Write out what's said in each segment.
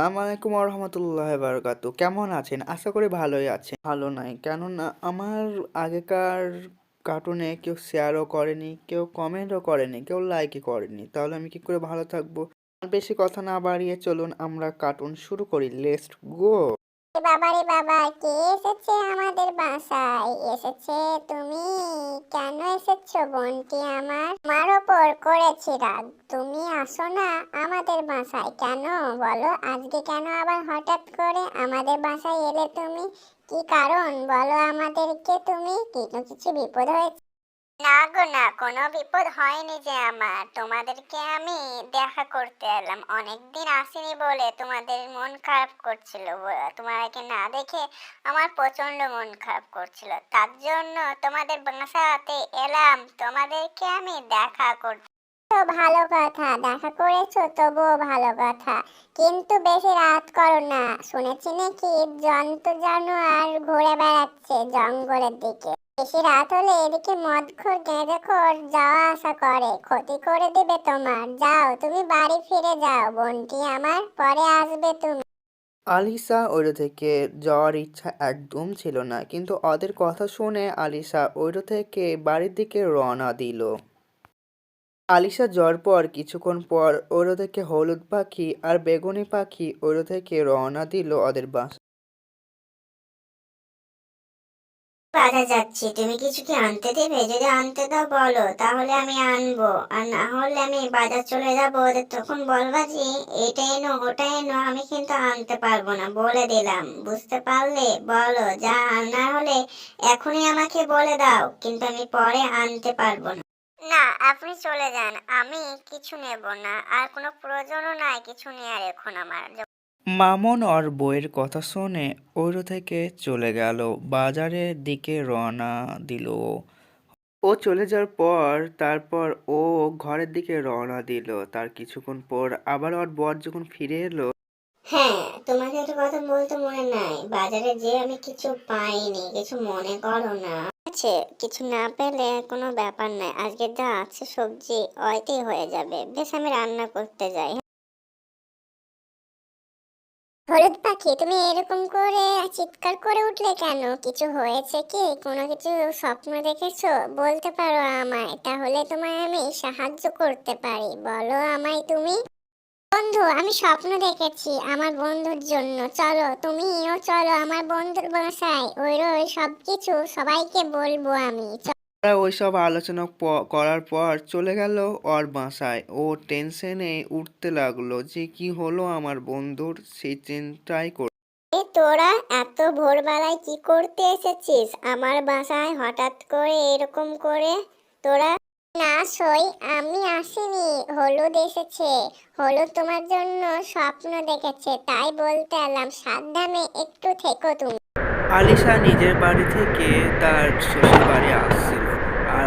আসসালামু আলাইকুম রহমতুল্লাহ বারকাতু কেমন আছেন? আশা করি ভালোই আছেন। ভালো নাই। কেননা আমার আগেকার কার্টুনে কেউ শেয়ারও করেনি, কেউ কমেন্টও করেনি, কেউ লাইকই করেনি। তাহলে আমি কি করে ভালো থাকব? আর বেশি কথা না বাড়িয়ে চলুন, আমরা কার্টুন শুরু করি। Let's go! বাবারে বাবা, কে এসেছে আমাদের বাসায়? এসেছে তুমি? কেন এসেছ বোনটি আমার? আমার ওপর করেছি রাগ। তুমি আসো না আমাদের বাসায়। কেন? বলো, আজকে কেন আবার হঠাৎ করে আমাদের বাসায় এলে তুমি? কি কারণ? বলো আমাদেরকে তুমি। কিছু কিছু বিপদ হয়েছে? না গো, না, কোনো বিপদ হয়নি যে আমার। তোমাদেরকে আমি দেখা করতে এলাম। অনেকদিন আসিনি বলে তোমাদের মন খারাপ করছিল তোমাদেরকে না দেখে আমার প্রচণ্ড মন খারাপ করছিল। তার জন্য তোমাদের বাসাতে এলাম। তোমাদেরকে আমি দেখা করতে তো ভালো কথা, দেখা করেছ তবুও ভালো কথা। কিন্তু বেশি রাত করো না। শুনেছি নাকি জন্তু জানোয়ার ঘুরে বেড়াচ্ছে জঙ্গলের দিকে। বেশি রাত হলে এদিকে যাওয়া আসা করে। ক্ষতি করে তোমার। যাও, তুমি বাড়ি ফিরে যাও, বোনটি আমার। পরে আসবে তুমি। আলিসা থেকে যাওয়ার ইচ্ছা একদম ছিল না, কিন্তু ওদের কথা শুনে আলিসা ওইটা থেকে বাড়ির দিকে রওনা দিল। আলিসা যাওয়ার পর কিছুক্ষণ পর ওইটা থেকে হলুদ পাখি আর বেগুনি পাখি ওইটা থেকে রওনা দিল ওদের বাসা বাজার যাচ্ছি। তুমি কিছু কি আনতে দেবে? যদি আনতে দাও, বলো। তাহলে আমি আনব। আর না হলে আমি বাজার চলে যাব। ওদের তখন বলবা যে, এটা এনো, ওটা এনো, আমি কিন্তু আনতে পারব না। বলে দিলাম। বুঝতে পারলে? বলো। যা আনার হলে এখনই আমাকে বলে দাও। কিন্তু আমি পরে আনতে পারব না। না, আপনি চলে যান। আমি কিছু নেব না। আর কোনো প্রয়োজনও নাই। কিছু নেওয়ার এখন আমার। মামুন ওর বইয়ের কথা শুনে ওইটা থেকে চলে গেল। বাজারের দিকে রওনা দিল। ও। চলে যাওয়ার পর তারপর ও ঘরের দিকে রওনা দিল। তার কিছুক্ষণ পর আবার ওর বর যখন ফিরে এলো হ্যাঁ তোমাকে একটা কথা বলতে মনে নাই। বাজারে যে আমি কিছু পাইনি, কিছু মনে করো না। আছে কিছু না পেলে কোনো ব্যাপার নাই। আজকে যা আছে সবজি ওইতেই হয়ে যাবে। বেশ, আমি রান্না করতে যাই। হলুদ পাখি, তুমি এরকম করে চিৎকার করে উঠলে কেন? কিছু হয়েছে কি? কোনো কিছু স্বপ্ন দেখেছ? বলতে পারো আমায়, তাহলে তোমায় আমি সাহায্য করতে পারি। বলো আমায় তুমি। বন্ধু, আমি স্বপ্ন দেখেছি আমার বন্ধুর জন্য। চলো, তুমিও চলো আমার বন্ধুর বাসায়। ওই সব কিছু সবাইকে বলব আমি। তারা ওইসব আলোচনা করার পর চলে গেল ওর বাসায়। ও টেনশনে উঠতে লাগল যে কি হলো আমার বন্ধুর সেই চিন্তাই কর তোরা এত ভোরবেলায় কি করতে এসেছিস? আমার বাসায় হঠাৎ করে এরকম করে তোরা না সই আমি আসিনি। হলুদ এসেছে। হলুদ তোমার জন্য স্বপ্ন দেখেছে তাই বলতে এলাম সাবধানে একটু থেকো তুমি। আলিশা নিজের বাড়ি থেকে তার শ্বশুর বাড়ি আর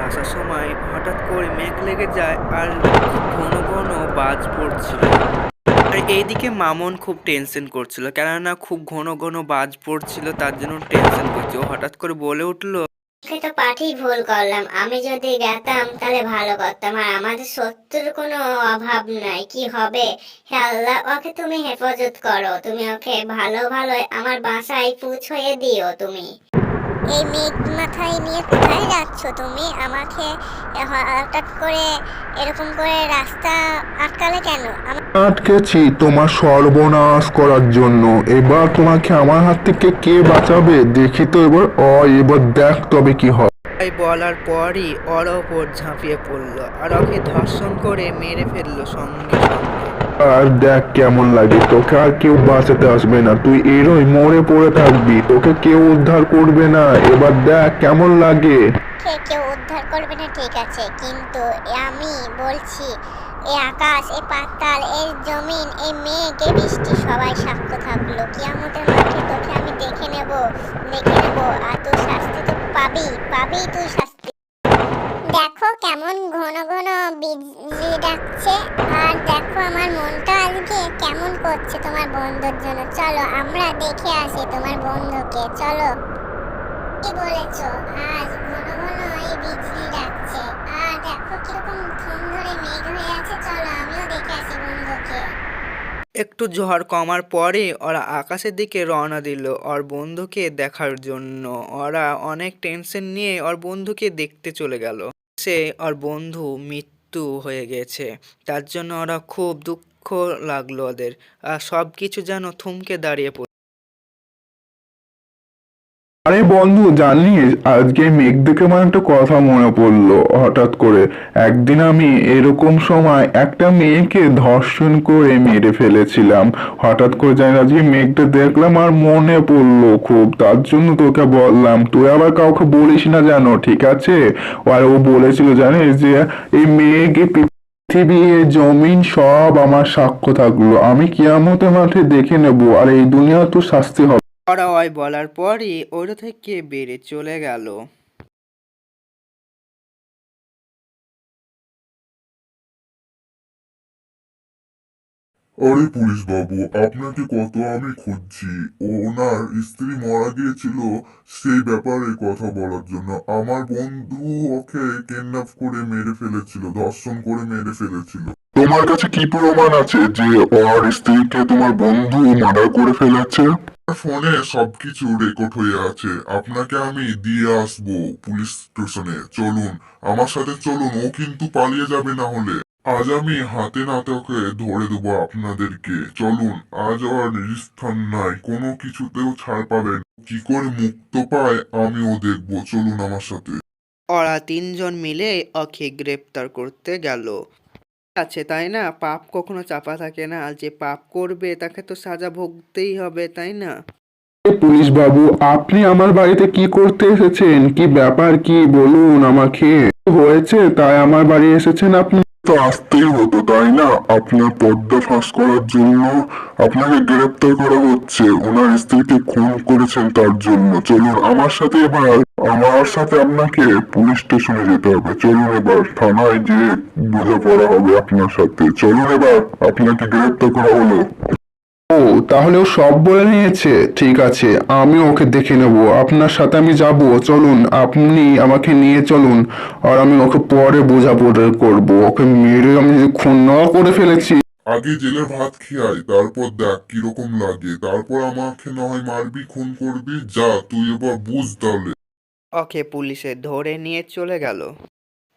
আসার সময় হঠাৎ করে মেঘ লেগে যায় আর ঘন ঘন বাজ পড়ছিল। আর এইদিকে মামুন খুব টেনশন করছিল, কেননা খুব ঘন ঘন বাজ পড়ছিল, তার জন্য টেনশন করছে ও হঠাৎ করে বলে উঠল তো পাঠি ভুল করলাম। আমি যদি গেতাম তাহলে ভালো করতাম। আর আমাদের শত্রুর কোনো অভাব নাই। কি হবে? হে আল্লাহ, ওকে তুমি হেফাজত করো। তুমি ওকে ভালো ভালো আমার বাসায় পৌঁছয়ে দিও তুমি। এই মেঘ মাথায় নিয়ে কোথায় যাচ্ছ তুমি? আমাকে হঠাৎ করে এরকম করে রাস্তা আটকালে কেন? আটকেছি তোমার সর্বনাশ করার জন্য। এবার তোমাকে আমার হাত থেকে কে বাঁচাবে? দেখি তো এবার। অ এবার দেখ তবে কি হয়। বলার পরই ওর ওপর ঝাঁপিয়ে পড়ল। আর ওকে ধর্ষণ করে মেরে ফেলল সঙ্গে সঙ্গে। আর দেখ কেমন লাগে, তোকে আর কেউ বাঁচাতে আসবে না, তুই এরই মরে পড়ে থাকবি, তোকে কেউ উদ্ধার করবে না, এবার দেখ কেমন লাগে। কেউ উদ্ধার করবে না, ঠিক আছে, কিন্তু আমি বলছি এই আকাশ এই পাতাল এই জমিন এই মেঘ এই বৃষ্টি, সবাই সাক্ষ্য থাকল। কিয়ামতের মাঠে তোকে আমি দেখে নেব দেখে নেব, আর তোর শাস্তি তো পাবি পাবি তুই শাস্তি। কেমন ঘন ঘন বিজলি ডাকছে। আর দেখো আমার মনটা আজকে কেমন করছে তোমার বন্ধুর জন্য। চলো, আমরা দেখে আসি তোমার বন্ধুকে। চলো। কি বলেছ? আজ ঘন ঘন এই বিজলি ডাকছে। আর দেখো কীরকম ধুম ধরে মেঘ হয়ে আছে। চলো, আমিও দেখে আসি বন্ধুকে। একটু ঝড় কমার পরে ওরা আকাশের দিকে রওনা দিল ওর বন্ধুকে দেখার জন্য। ওরা অনেক টেনশন নিয়ে ওর বন্ধুকে দেখতে চলে গেল। সে ওর বন্ধু মৃত্যু হয়ে গেছে। তার জন্য ওরা খুব দুঃখ লাগল ওদের। আর সব কিছু যেন থমকে দাঁড়িয়ে আরে বন্ধু জানিস, আজকে মেঘ দেখে আমার একটা কথা মনে পড়ল। হঠাৎ করে একদিন আমি এরকম সময় একটা মেয়েকে ধর্ষণ করে মেরে ফেলেছিলাম। হঠাৎ করে জানি আজকে মেঘটা দেখলাম আর মনে পড়ল খুব। তার জন্য তোকে বললাম, তুই আবার কাউকে বলিস না জানো, ঠিক আছে? আর ও বলেছিল, জানিস যে এই এই পৃথিবী জমিন সব আমার সাক্ষ্য থাকল। আমি কিয়ামতের মাঠে দেখে নেব, আর এই দুনিয়া তো শাস্তি হবে। ওরা বলার পরই ওটা থেকে বেড়ে চলে গেল। আরে পুলিশ বাবু আপনাকে কত আমি খুঁজছি। ওনার স্ত্রী মারা গিয়েছিল, সেই ব্যাপারে কথা বলার জন্য। আমার বন্ধু ওকে কিডন্যাপ করে মেরে ফেলেছিল, ধর্ষণ করে মেরে ফেলেছিল। তোমার কাছে কি প্রমাণ আছে যে ওর স্ত্রীকে তোমার বন্ধু মার্ডার করে ফেলেছে? ফোনে সবকিছু রেকর্ড হয়ে আছে। আপনাকে আমি দিয়ে আসব পুলিশ স্টেশনে। চলুন আমার সাথে চলুন ও কিন্তু পালিয়ে যাবে না হলে। আজ আমি হাতে নাতে ওকে ধরে দেবো আপনাদেরকে। চলুন আজ আর স্থান নাই কোনো কিছুতেও ছাড় পাবেন কি করে মুক্ত পায় আমিও দেখব। চলুন আমার সাথে। ওরা তিনজন মিলে ওকে গ্রেপ্তার করতে গেল। আছে তাই না? পাপ কখনো চাপা থাকে না আর যে পাপ করবে তাকে তো সাজা ভোগতেই হবে তাই না? পুলিশ বাবু আপনি আমার বাড়িতে কি করতে এসেছেন? কি ব্যাপার কি বলুন আমাকে? হয়েছে? তাই আমার বাড়ি এসেছেন আপনি? তো আসতেই হতো তাই না? আপনার পদ্মা ফাঁস করার জন্য আপনাকে গ্রেপ্তার করা হচ্ছে। ওনার স্ত্রীকে খুন করেছেন তার জন্য। চলুন আমার সাথে এবার আমার সাথে আপনাকে পুলিশ স্টেশনে যেতে হবে। চলুন এবার থানায় যে বুঝে পড়া হবে আপনার সাথে। চলুন এবার আপনাকে গ্রেপ্তার করা হলো। ও তাহলে ও সব বলে নিয়েছে। ঠিক আছে আমি ওকে দেখে নেব। আপনার সাথে আমি যাব। চলুন আপনি আমাকে নিয়ে চলুন। আর আমি ওকে পরে বোঝাপড়া করব। ওকে মেরে আমি যদি খুন না করে ফেলেছি। আগে জেলের ভাত খেয়াই তারপর দেখ কীরকম লাগে। তারপর আমাকে না হয় মারবি খুন করবি। যা তুই এবার বুঝ তাহলে। ওকে পুলিশে ধরে নিয়ে চলে গেল।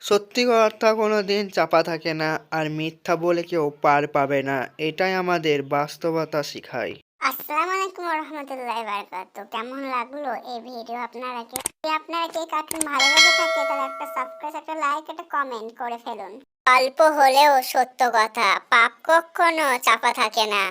সত্যি কথা কোনো দিন চাপা থাকে না আর মিথ্যা বলে কেউ পার পাবে না, এটাই আমাদের বাস্তবতা শিখায়। আসসালামু আলাইকুম রহমতুল্লাহ বারকাত কেমন লাগল এই ভিডিও আপনারা কি আপনারা কি কার্টুন ভালো লেগে থাকে, তাহলে একটা সাবস্ক্রাইব একটা লাইক একটা কমেন্ট করে ফেলুন। অল্প হলেও সত্য কথা, পাপ কখনো চাপা থাকে না।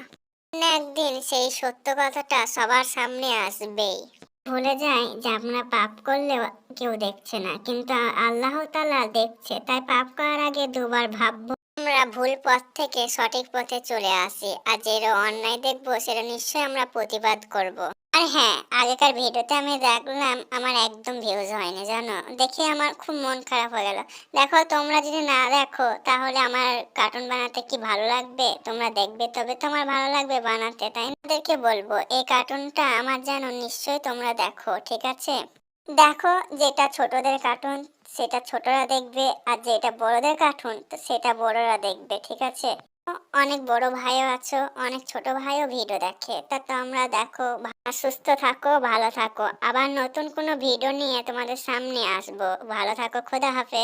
একদিন সেই সত্য কথাটা সবার সামনে আসবেই। ভুলে যায় যে আমরা পাপ করলেও কেউ দেখছে না। কিন্তু আল্লাহ তালা দেখছে। তাই পাপ করার আগে দুবার ভাববো, আমরা ভুল পথ থেকে সঠিক পথে চলে আসি। আর যেটা অন্যায় দেখব, সেটা নিশ্চয়ই আমরা প্রতিবাদ করব। আর হ্যাঁ আগেকার ভিডিওতে আমি দেখলাম আমার একদম ভিউজ হয়নি, জানো? দেখে আমার খুব মন খারাপ হয়ে গেল। দেখো, তোমরা যদি না দেখো, তাহলে আমার কার্টুন বানাতে কি ভালো লাগবে? তোমরা দেখবে, তবে তোমার ভালো লাগবে বানাতে, তাই না? ওদেরকে বলব, এই কার্টুনটা আমার যেন নিশ্চয়ই তোমরা দেখো, ঠিক আছে? দেখো, যেটা ছোটদের কার্টুন সেটা ছোটরা দেখবে, আর যেটা বড়দের কার্টুন সেটা বড়রা দেখবে, ঠিক আছে? অনেক বড় ভাইও আছো, অনেক ছোট ভাইও ভিডিও দেখে। তা তোমরা দেখো সুস্থ থাকো, ভালো থাকো। আবার নতুন কোনো ভিডিও নিয়ে তোমাদের সামনে আসব। ভালো থাকো, খোদা হাফেজ।